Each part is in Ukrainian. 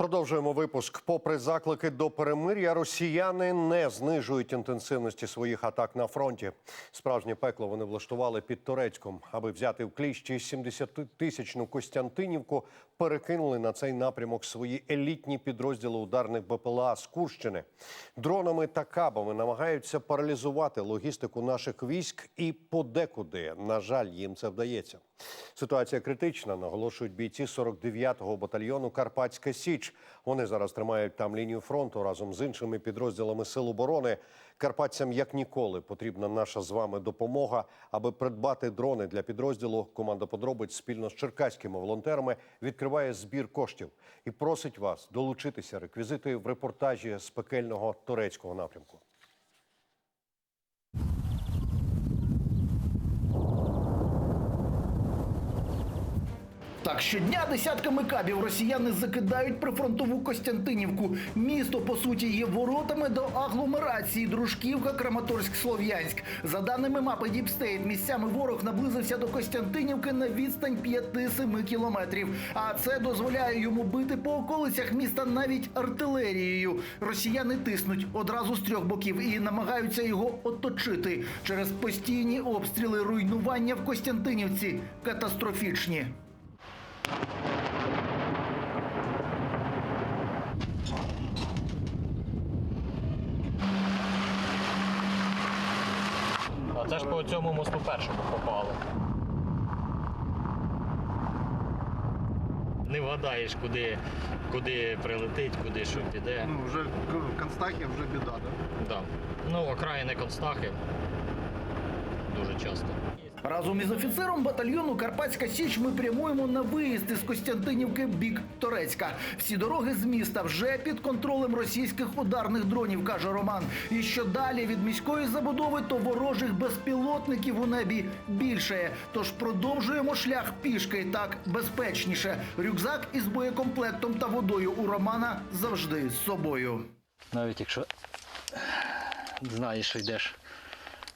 Продовжуємо випуск. Попри заклики до перемир'я, росіяни не знижують інтенсивності своїх атак на фронті. Справжнє пекло вони влаштували під Турецьком, аби взяти в кліщі 70-тисячну Костянтинівку. Перекинули на цей напрямок свої елітні підрозділи ударних БПЛА з Курщини. Дронами та кабами намагаються паралізувати логістику наших військ і подекуди. На жаль, їм це вдається. Ситуація критична, наголошують бійці 49-го батальйону Карпатська Січ. Вони зараз тримають там лінію фронту разом з іншими підрозділами Сил оборони. Карпатцям як ніколи потрібна наша з вами допомога, аби придбати дрони для підрозділу. Команда подробиць спільно з черкаськими волонтерами відкриває збір коштів і просить вас долучитися реквізити в репортажі з пекельного турецького напрямку. Так, щодня десятками кабів росіяни закидають прифронтову Костянтинівку. Місто, по суті, є воротами до агломерації Дружківка, Краматорськ, Слов'янськ. За даними мапи Діпстейт, місцями ворог наблизився до Костянтинівки на відстань 5-7 кілометрів. А це дозволяє йому бити по околицях міста навіть артилерією. Росіяни тиснуть одразу з трьох боків і намагаються його оточити через постійні обстріли руйнування в Костянтинівці катастрофічні. А це ж по цьому мосту першому попали. Не вгадаєш, куди, куди прилетить, куди що піде. Ну, вже кажу, в Констахі вже біда, да? Да. Ну, окраїни Констахи дуже часто. Разом із офіцером батальйону Карпатська Січ ми прямуємо на виїзд із Костянтинівки в бік Торецька. Всі дороги з міста вже під контролем російських ударних дронів, каже Роман. І що далі від міської забудови, то ворожих безпілотників у небі більше. Тож продовжуємо шлях пішки так безпечніше. Рюкзак із боєкомплектом та водою у Романа завжди з собою. Навіть якщо знаєш, що йдеш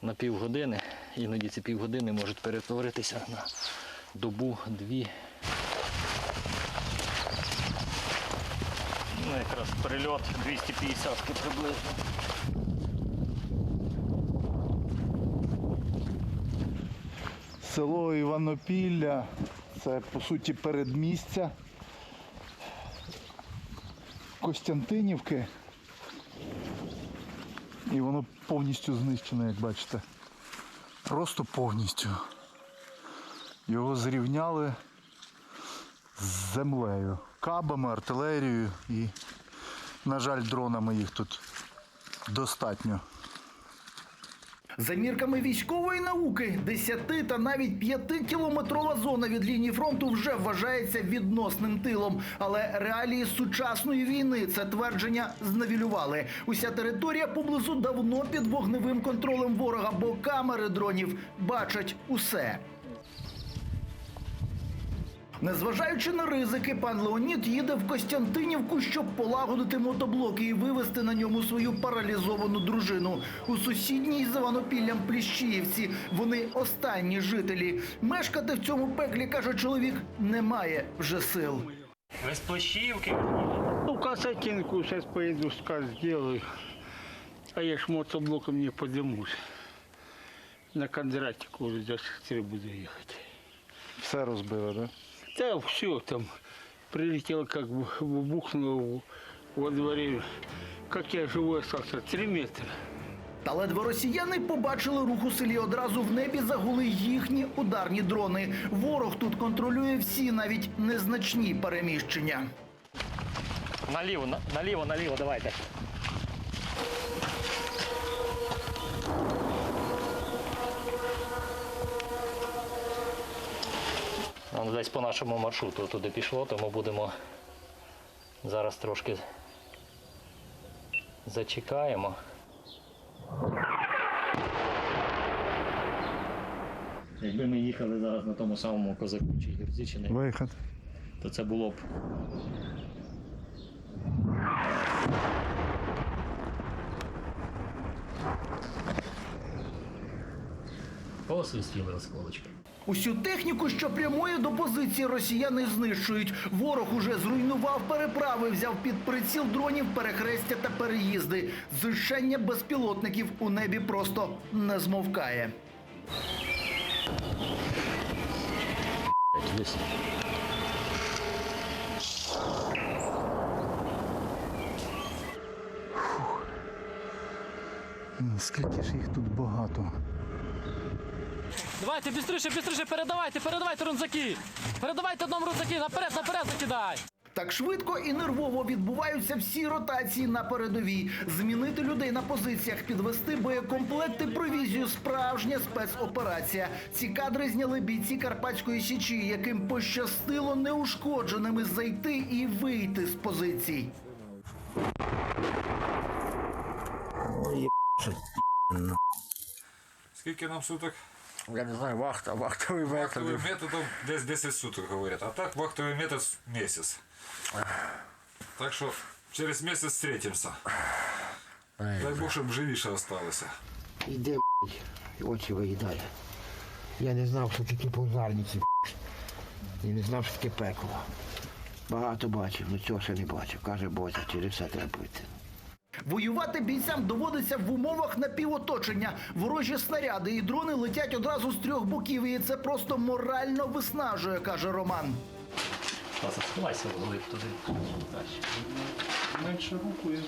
на півгодини, іноді ці півгодини можуть перетворитися на добу, дві. Ну, якраз прильот 250 приблизно. Село Іванопілля, це по суті передмістя Костянтинівки. І воно повністю знищене, як бачите. Просто повністю. Його зрівняли з землею. Кабами, артилерією і, на жаль, дронами їх тут достатньо. За мірками військової науки, 10 та навіть 5 кілометрова зона від лінії фронту вже вважається відносним тилом. Але реалії сучасної війни це твердження зневілювали. Уся територія поблизу давно під вогневим контролем ворога, бо камери дронів бачать усе. Незважаючи на ризики, пан Леонід їде в Костянтинівку, щоб полагодити мотоблоки і вивезти на ньому свою паралізовану дружину. У сусідній з Іванопіллям Пліщіївці вони останні жителі. Мешкати в цьому пеклі, каже чоловік, немає вже сил. Ви з площівки? Ну, касательнику сейчас поеду, сказ сделаю. А я ж мотоблоком не поднимусь. На Кондратику уже до сестри буду ехать. Все розбило, так? Да? Да, все там. Прилетело, как бы бухнуло во дворе. Как я живой остался? Три метра. Та ледве росіяни побачили рух у селі. Одразу в небі загули їхні ударні дрони. Ворог тут контролює всі, навіть незначні переміщення. Наліво, наліво, наліво, давайте. Воно десь по нашому маршруту туди пішло, тому будемо зараз трошки зачекаємо. Якби ми їхали зараз на тому самому козаку чи Гірзі, чи не, Виход. то це було б Посвистіли осколочки. Усю техніку, що прямує до позиції, росіяни знищують. Ворог уже зруйнував переправи, взяв під приціл дронів перехрестя та переїзди. Зрішення безпілотників у небі просто не змовкає. Скільки ж їх тут багато. Давайте бістріше, бістріше, передавайте, передавайте рунзаки. Передавайте одному рунзаки, наперед, наперед закидай. Так швидко і нервово відбуваються всі ротації на передовій. Змінити людей на позиціях, підвести боєкомплекти, провізію справжня спецоперація. Ці кадри зняли бійці Карпатської січі, яким пощастило неушкодженими зайти і вийти з позицій. Скільки нам суток? Я не знаю, вахта, вахтовий метод. Вахтовим методом десь 10 суток говорять. А так вахтовий метод місяць. Так що через місяць зустрітимося. Дай Бог, щоб живіше осталося. Іде, очі виїдає. Я не знав, що такі повзарниці, блядь. І не знав, що таке пекло. Багато бачив, ну цього ще не бачив. Каже Бозя, через все треба пройти. Воювати бійцям доводиться в умовах напівоточення. Ворожі снаряди і дрони летять одразу з трьох боків, і це просто морально виснажує, каже Роман. Паса, сховайся вглиб туди. Менше руку і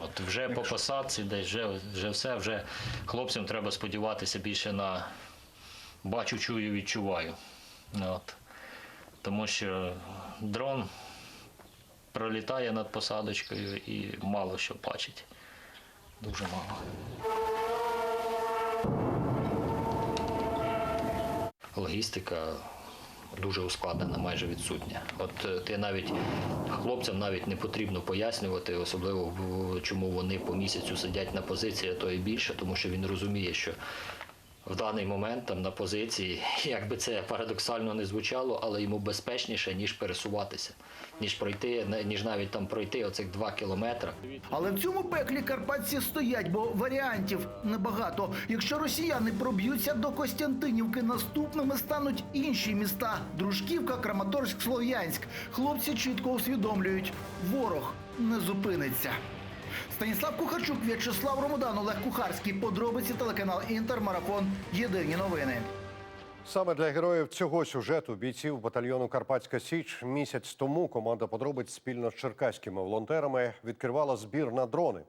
От вже по посадці, десь вже, вже все, вже хлопцям треба сподіватися більше на бачу, чую, відчуваю. От. Тому що дрон пролітає над посадочкою і мало що бачить. Дуже мало. Логістика дуже ускладнена, майже відсутня. От е, ти навіть хлопцям навіть не потрібно пояснювати, особливо чому вони по місяцю сидять на позиції, а то і більше, тому що він розуміє, що в даний момент там на позиції, як би це парадоксально не звучало, але йому безпечніше, ніж пересуватися, ніж пройти, ніж навіть там пройти оцих два кілометри. Але в цьому пеклі карпатці стоять, бо варіантів небагато. Якщо росіяни проб'ються до Костянтинівки, наступними стануть інші міста: Дружківка, Краматорськ, Слов'янськ. Хлопці чітко усвідомлюють, ворог не зупиниться. Станіслав Кухарчук, В'ячеслав Ромодан, Олег Кухарський. Подробиці телеканал Інтер. Марафон. Єдині новини. Саме для героїв цього сюжету бійців батальйону Карпатська Січ місяць тому команда подробиць спільно з черкаськими волонтерами відкривала збір на дрони.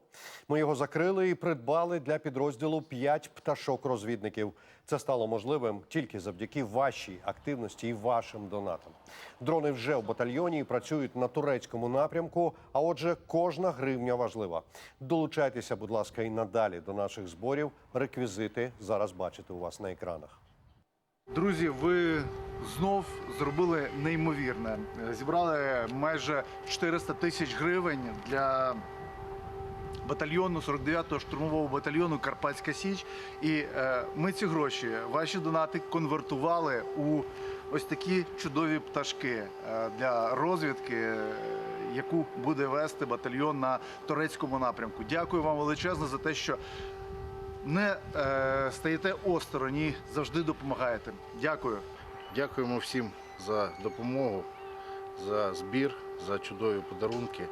Ми його закрили і придбали для підрозділу 5 пташок-розвідників. Це стало можливим тільки завдяки вашій активності і вашим донатам. Дрони вже в батальйоні і працюють на турецькому напрямку. А отже, кожна гривня важлива. Долучайтеся, будь ласка, і надалі до наших зборів. Реквізити зараз бачите у вас на екранах. Друзі, ви знов зробили неймовірне. Зібрали майже 400 тисяч гривень для батальйону 49-го штурмового батальйону Карпатська Січ. І е, ми ці гроші, ваші донати конвертували у ось такі чудові пташки е, для розвідки. е, Яку буде вести батальйон на турецькому напрямку? Дякую вам величезно за те, що не е, стаєте осторонь і завжди допомагаєте. Дякую. Дякуємо всім за допомогу, за збір, за чудові подарунки.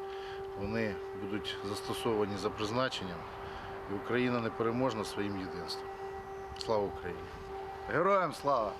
Вони будуть застосовані за призначенням. І Україна непереможна своїм єдинством. Слава Україні! Героям слава!